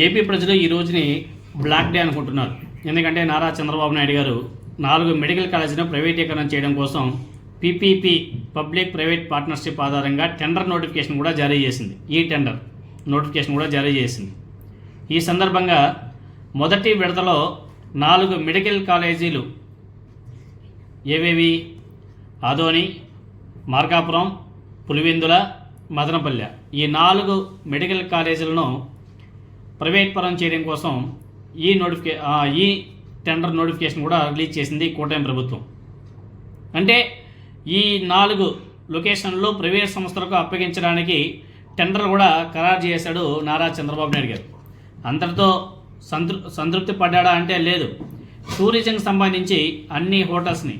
AP ప్రజలు ఈ రోజుని బ్లాక్ డే అనుకుంటున్నారు. ఎందుకంటే నారా చంద్రబాబు నాయుడు గారు నాలుగు మెడికల్ కాలేజీలను ప్రైవేటీకరణ చేయడం కోసం పీపీపీ పబ్లిక్ ప్రైవేట్ పార్ట్నర్షిప్ ఆధారంగా టెండర్ నోటిఫికేషన్ కూడా జారీ చేసింది. ఈ టెండర్ నోటిఫికేషన్ కూడా జారీ చేసింది. ఈ సందర్భంగా మొదటి విడతలో నాలుగు మెడికల్ కాలేజీలు ఏవేవి? ఆదోని మార్కాపురం పులివెందుల మదనపల్లె. ఈ నాలుగు మెడికల్ కాలేజీలను ప్రైవేట్ పరం చేయడం కోసం ఈ నోటిఫికే ఈ టెండర్ నోటిఫికేషన్ కూడా రిలీజ్ చేసింది కూటమి ప్రభుత్వం. అంటే ఈ నాలుగు లొకేషన్లు ప్రైవేట్ సంస్థలకు అప్పగించడానికి టెండర్ కూడా ఖరారు చేశాడు నారా చంద్రబాబు నాయుడు గారు. అందరితో సంతృ సంతృప్తి పడ్డాడా అంటే లేదు. టూరిజంకి సంబంధించి అన్ని హోటల్స్ని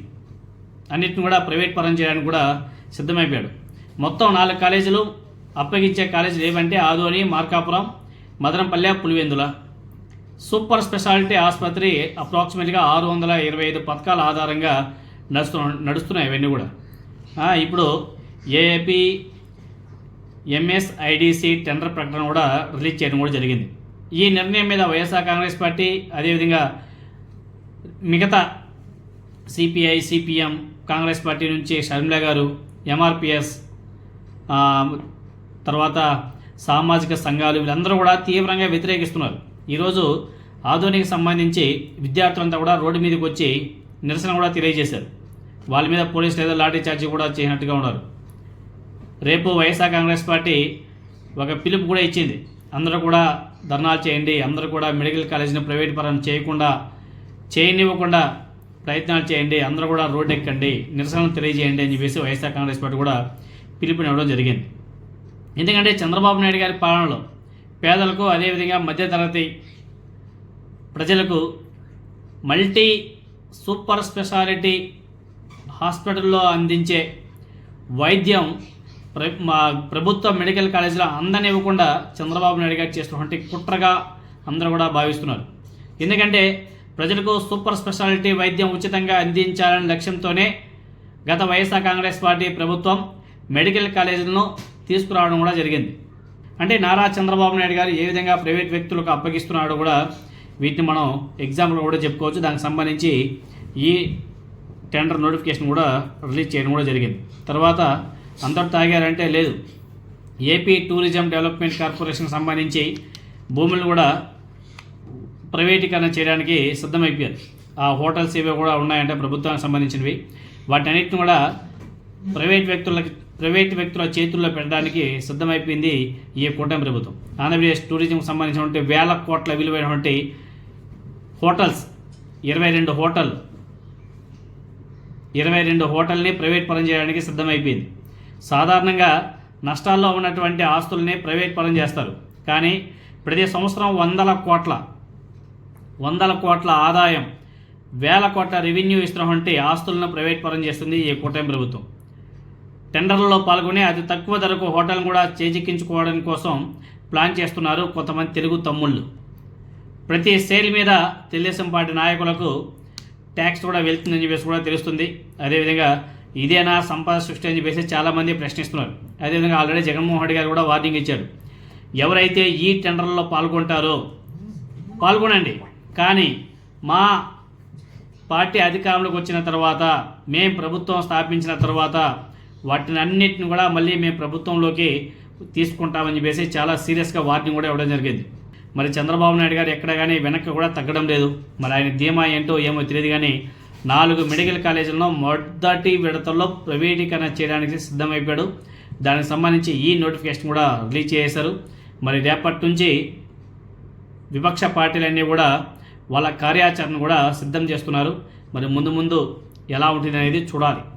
అన్నిటిని కూడా ప్రైవేట్ పరం చేయడానికి కూడా సిద్ధమైపోయాడు. మొత్తం నాలుగు కాలేజీలు అప్పగించే కాలేజీలు ఏవంటే ఆదోని మార్కాపురం మదనంపల్లె పులివెందుల. సూపర్ స్పెషాలిటీ ఆసుపత్రి అప్రాక్సిమేట్గా ఆరు వందల ఇరవై ఐదు పథకాల ఆధారంగా నడుస్తు నడుస్తున్నాయి ఇవన్నీ కూడా. ఇప్పుడు ఏఏపీ ఎంఎస్ఐడిసి టెండర్ ప్రకటన కూడా రిలీజ్ చేయడం కూడా జరిగింది. ఈ నిర్ణయం మీద వైఎస్ఆర్ కాంగ్రెస్ పార్టీ అదేవిధంగా మిగతా సిపిఐ సిపిఎం కాంగ్రెస్ పార్టీ నుంచి షర్మిల గారు ఎంఆర్పిఎస్ తర్వాత సామాజిక సంఘాలు వీళ్ళందరూ కూడా తీవ్రంగా వ్యతిరేకిస్తున్నారు. ఈరోజు ఆధునిక సంబంధించి విద్యార్థులంతా కూడా రోడ్డు మీదకి వచ్చి నిరసన కూడా తెలియజేశారు. వాళ్ళ మీద పోలీసులు ఏదో లాఠీ చార్జీ కూడా చేసినట్టుగా ఉన్నారు. రేపు వైఎస్ఆర్ కాంగ్రెస్ పార్టీ ఒక పిలుపు కూడా ఇచ్చింది. అందరూ కూడా ధర్నాలు చేయండి అందరూ కూడా మెడికల్ కాలేజీని ప్రైవేట్ పరం చేయకుండా చేయనివ్వకుండా ప్రయత్నాలు చేయండి అందరూ కూడా రోడ్డు ఎక్కండి నిరసనలు తెలియజేయండి అని చెప్పేసి వైఎస్ఆర్ కాంగ్రెస్ పార్టీ కూడా పిలుపునివ్వడం జరిగింది. ఎందుకంటే చంద్రబాబు నాయుడు గారి పాలనలో పేదలకు అదేవిధంగా మధ్యతరగతి ప్రజలకు మల్టీ సూపర్ స్పెషాలిటీ హాస్పిటల్లో అందించే వైద్యం ప్ర మా ప్రభుత్వ మెడికల్ కాలేజీలో అందనివ్వకుండా చంద్రబాబు నాయుడు గారు చేస్తున్నటువంటి కుట్రగా అందరూ కూడా భావిస్తున్నారు. ఎందుకంటే ప్రజలకు సూపర్ స్పెషాలిటీ వైద్యం ఉచితంగా అందించాలనే లక్ష్యంతోనే గత వైఎస్ఆర్ కాంగ్రెస్ పార్టీ ప్రభుత్వం మెడికల్ కాలేజీలను తీసుకురావడం కూడా జరిగింది. అంటే నారా చంద్రబాబు నాయుడు గారు ఏ విధంగా ప్రైవేట్ వ్యక్తులకు అప్పగిస్తున్నాడో కూడా వీటిని మనం ఎగ్జాంపుల్ కూడా చెప్పుకోవచ్చు. దానికి సంబంధించి ఈ టెండర్ నోటిఫికేషన్ కూడా రిలీజ్ చేయడం కూడా జరిగింది. తర్వాత అందరు తాగారంటే లేదు. ఏపీ టూరిజం డెవలప్మెంట్ కార్పొరేషన్ సంబంధించి భూములు కూడా ప్రైవేటీకరణ చేయడానికి సిద్ధమైపోయారు. ఆ హోటల్స్ ఇవి కూడా ఉన్నాయంటే ప్రభుత్వానికి సంబంధించినవి. వాటన్నిటిని కూడా ప్రైవేట్ వ్యక్తులకి ప్రైవేటు వ్యక్తుల చేతుల్లో పెట్టడానికి సిద్ధమైపోయింది ఈ కూటమి ప్రభుత్వం. ఆంధ్రప్రదేశ్ టూరిజంకి సంబంధించినటువంటి వేల కోట్ల విలువైనటువంటి హోటల్స్ ఇరవై రెండు హోటల్ ఇరవై రెండు హోటల్ని ప్రైవేట్ పరం చేయడానికి సిద్ధమైపోయింది. సాధారణంగా నష్టాల్లో ఉన్నటువంటి ఆస్తుల్ని ప్రైవేట్ పరం చేస్తారు. కానీ ప్రతి సంవత్సరం వందల కోట్ల వందల కోట్ల ఆదాయం వేల కోట్ల రెవెన్యూ ఇస్తున్నటువంటి ఆస్తులను ప్రైవేట్ పరం చేస్తుంది ఈ కూటమి ప్రభుత్వం. టెండర్లలో పాల్గొని అతి తక్కువ ధరకు హోటల్ కూడా చేజిక్కించుకోవడం కోసం ప్లాన్ చేస్తున్నారు కొంతమంది తెలుగు తమ్ముళ్ళు. ప్రతి సేల్ మీద తెలుగుదేశం పార్టీ నాయకులకు ట్యాక్స్ కూడా వెళ్తుందని చెప్పేసి కూడా తెలుస్తుంది. అదేవిధంగా ఇదేనా సంపద సృష్టి అని చెప్పేసి చాలామంది ప్రశ్నిస్తున్నారు. అదేవిధంగా ఆల్రెడీ జగన్మోహన్ రెడ్డి గారు కూడా వార్నింగ్ ఇచ్చారు. ఎవరైతే ఈ టెండర్లలో పాల్గొంటారో పాల్గొనండి. కానీ మా పార్టీ అధికారంలోకి వచ్చిన తర్వాత మేము ప్రభుత్వం స్థాపించిన తర్వాత వాటిని అన్నిటిని కూడా మళ్ళీ మేము ప్రభుత్వంలోకి తీసుకుంటామని చెప్పేసి చాలా సీరియస్గా వార్నింగ్ కూడా ఇవ్వడం జరిగింది. మరి చంద్రబాబు నాయుడు గారు ఎక్కడ కానీ వెనక్కి కూడా తగ్గడం లేదు. మరి ఆయన ధీమా ఏంటో ఏమో తెలియదు కానీ నాలుగు మెడికల్ కాలేజీలను మొదటి విడతల్లో ప్రైవేటీకరణ చేయడానికి సిద్ధమైపోయాడు. దానికి సంబంధించి ఈ నోటిఫికేషన్ కూడా రిలీజ్ చేశారు. మరి రేపటి నుంచి విపక్ష పార్టీలన్నీ కూడా వాళ్ళ కార్యాచరణ కూడా సిద్ధం చేస్తున్నారు. మరి ముందు ముందు ఎలా ఉంటుంది అనేది చూడాలి.